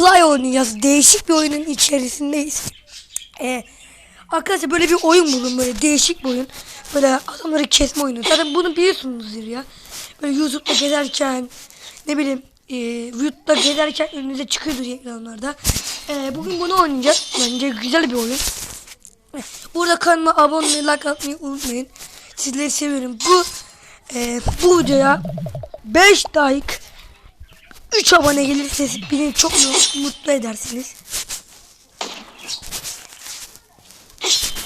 Clay oynayacağız. Değişik bir oyunun içerisindeyiz. Ee, arkadaşlar böyle bir oyun bulun böyle değişik bir oyun. Böyle adamları kesme oyunu. Zaten bunu biliyorsunuzdur ya. Böyle YouTube'da gezerken ne bileyim e, YouTube'da gezerken önünüze çıkıyordur ekranlarda. Ee, bugün bunu oynayacağız. Bence güzel bir oyun. Burada kanalıma abone olmayı, like atmayı unutmayın. Sizleri seviyorum. Bu e, bu videoya 5 like 3 abone gelirse beni çok mu- mutlu edersiniz.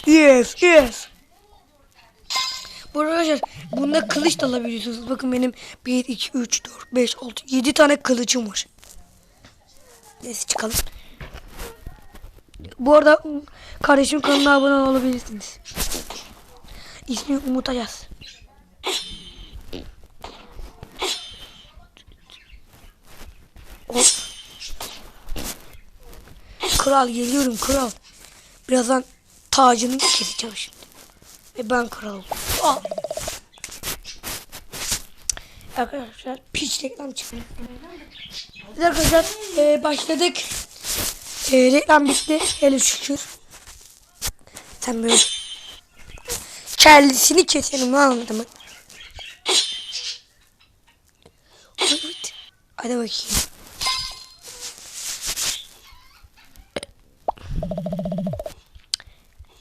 Yes, yes. Bu arkadaşlar bunda kılıç da alabiliyorsunuz. Bakın benim 1, 2, 3, 4, 5, 6, 7 tane kılıcım var. Neyse çıkalım. Bu arada kardeşim kanalına abone olabilirsiniz. İsmi Umut Ayaz. Kral geliyorum kral. Birazdan tacını keseceğim şimdi. Ve ben kral oldum. Al. Arkadaşlar piç reklam çıktı. Arkadaşlar e, başladık. E, reklam bitti. Hele şükür. Sen böyle kellesini keselim anladın Evet. Hadi bakayım.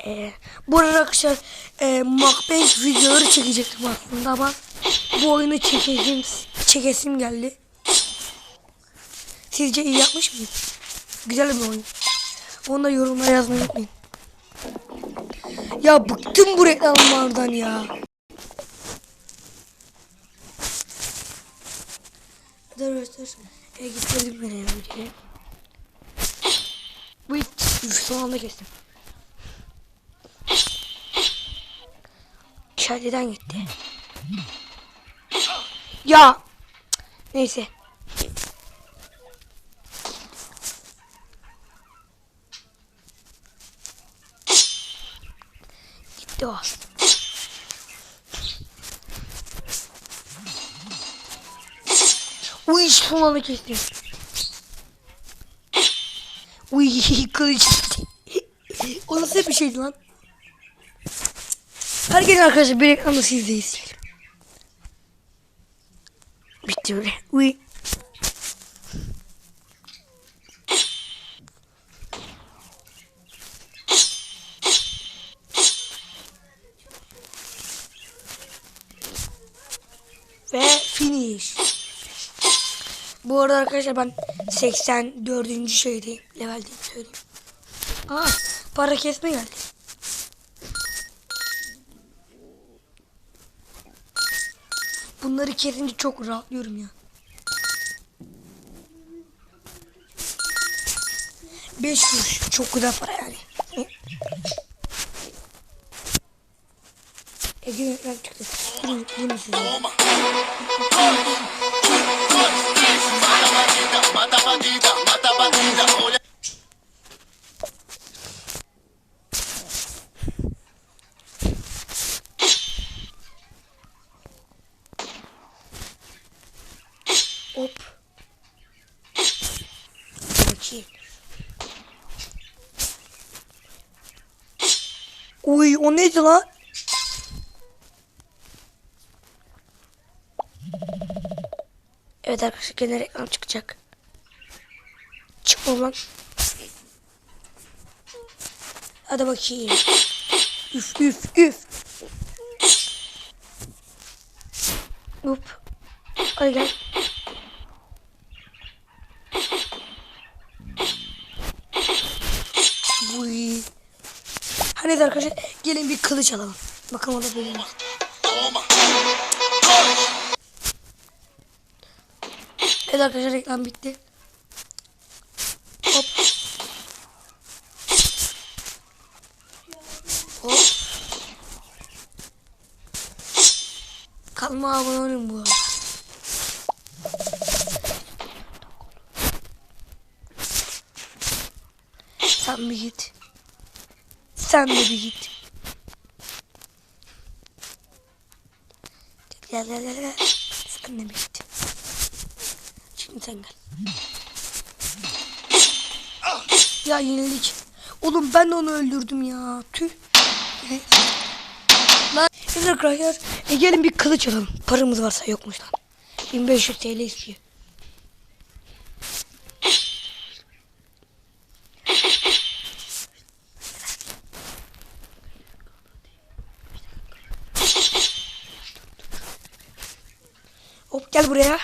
Ee, bu arada arkadaşlar e, mukbang videoları çekecektim aslında ama bu oyunu çekeceğim, çekesim geldi. Sizce iyi yapmış mıyım? Güzel bir oyun. Onu da yorumlara yazmayı unutmayın. Ya bıktım bu reklamlardan ya. Dur dur. E, gitmedim beni ya videoya. Bu üf, son anda kestim. İçeriden gitti. Ya. Neyse. Gitti o. Uy anda kestim. Uy kılıç. o nasıl bir şeydi lan? Herkes arkadaşlar bir reklamda sizdeyiz. Bitti öyle. Uy. Ve finish. Bu arada arkadaşlar ben 84. şeydeyim. Leveldeyim söyleyeyim. Aa para kesme geldi. Bunları kesince çok rahatlıyorum ya. 5 kuruş. Çok güzel para yani. Ege reklam çıktı. Durun, bunu size. Uy o neydi lan? Evet arkadaşlar gene reklam çıkacak. Çıkma lan. Hadi bakayım. Üf üf üf. Hop. Hadi gel. Uy. Arkadaşlar gelin bir kılıç alalım. Bakalım orada böyle mi? Evet arkadaşlar reklam bitti. Hop. Hop. Kalma abone olun bu arada. Sen bir git. Sen de bir git. Gel gel gel gel. Sen de bir git. Şimdi sen gel. Ya yenilik. Oğlum ben de onu öldürdüm ya. Tüh. Lan biz arkadaşlar e gelin bir kılıç alalım. Paramız varsa yokmuş lan. 1500 TL istiyor. Hop gel buraya.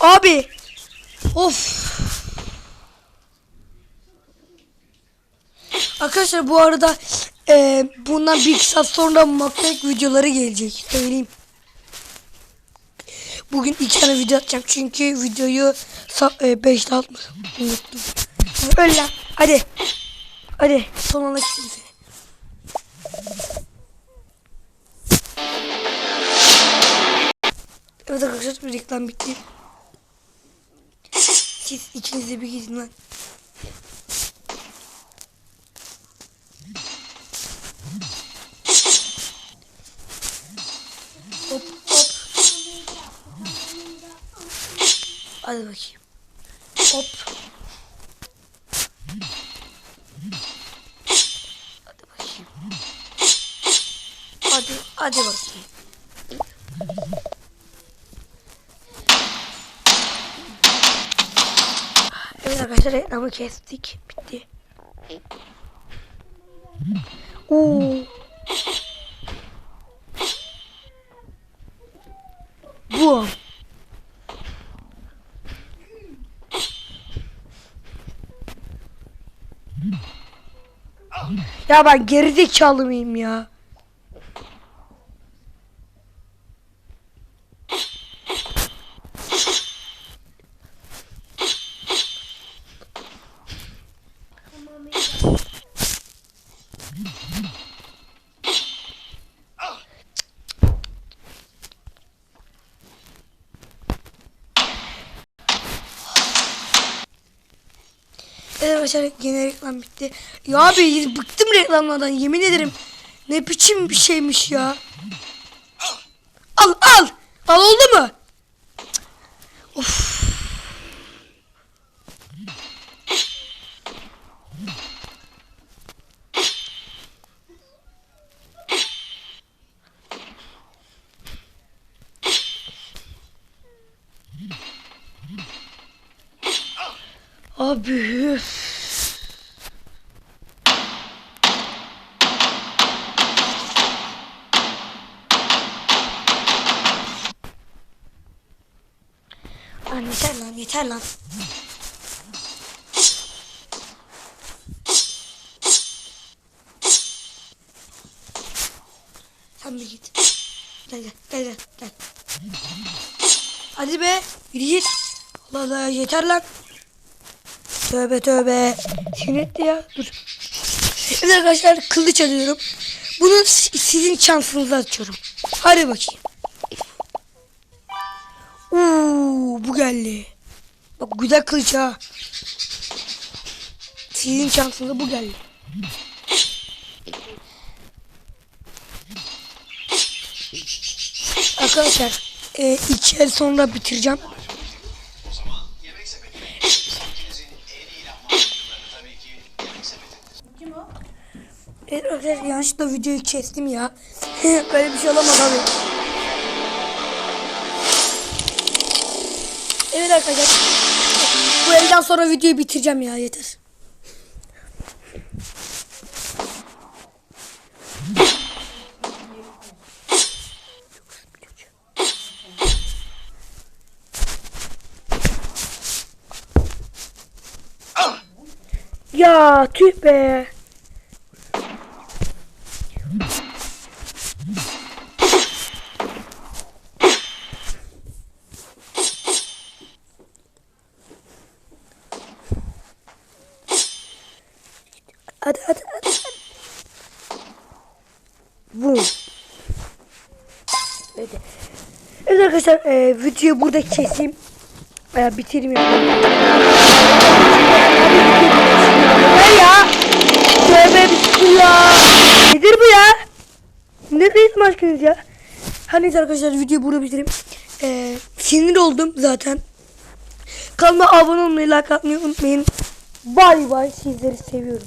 Abi. Of. Arkadaşlar bu arada e, bundan bir saat sonra mukbang videoları gelecek. Söyleyeyim. Bugün iki tane video atacağım çünkü videoyu 5'te atmadım. Unuttum. Lan. Hadi. Hadi. Son seni. Evet arkadaşlar reklam bitti. Siz ikiniz de bir gidin lan. Hop hop. Hadi bakayım. Hop. Hadi bakayım. Hadi, hadi bakayım. Evet arkadaşlar reklamı kestik. Bitti. Oo. Bu. Ya ben gerizekalı mıyım ya? Evet arkadaşlar yine reklam bitti. Ya abi bıktım reklamlardan yemin ederim. Ne biçim bir şeymiş ya. Al al. Al oldu mu? Of. Abi. Lan yeter lan yeter lan. Sen bir git. Gel gel gel gel. Hadi be yürü git. Allah Allah yeter lan. Tövbe tövbe. Sinetli ya. Dur. Evet arkadaşlar kılıç alıyorum. Bunu si- sizin şansınıza açıyorum. Hadi bakayım. Uuu bu geldi. Bak güzel kılıç ha. Sizin şansınıza bu geldi. Arkadaşlar e, iki el sonra bitireceğim. Evet arkadaşlar yanlışlıkla videoyu kestim ya. Böyle bir şey olamaz abi. Evet arkadaşlar. Bu elden sonra videoyu bitireceğim ya yeter. Ya tüh be. Hadi hadi hadi. Bu. Evet. Evet arkadaşlar e, videoyu burada keseyim. E, bitireyim yani. Ne ya? Tövbe bismillah. Nedir bu ya? Neredeyiz aşkınız ya? Her neyse arkadaşlar videoyu burada bitireyim. E, sinir oldum zaten. Kanalıma abone olmayı, like atmayı unutmayın. Bay bay sizleri seviyorum.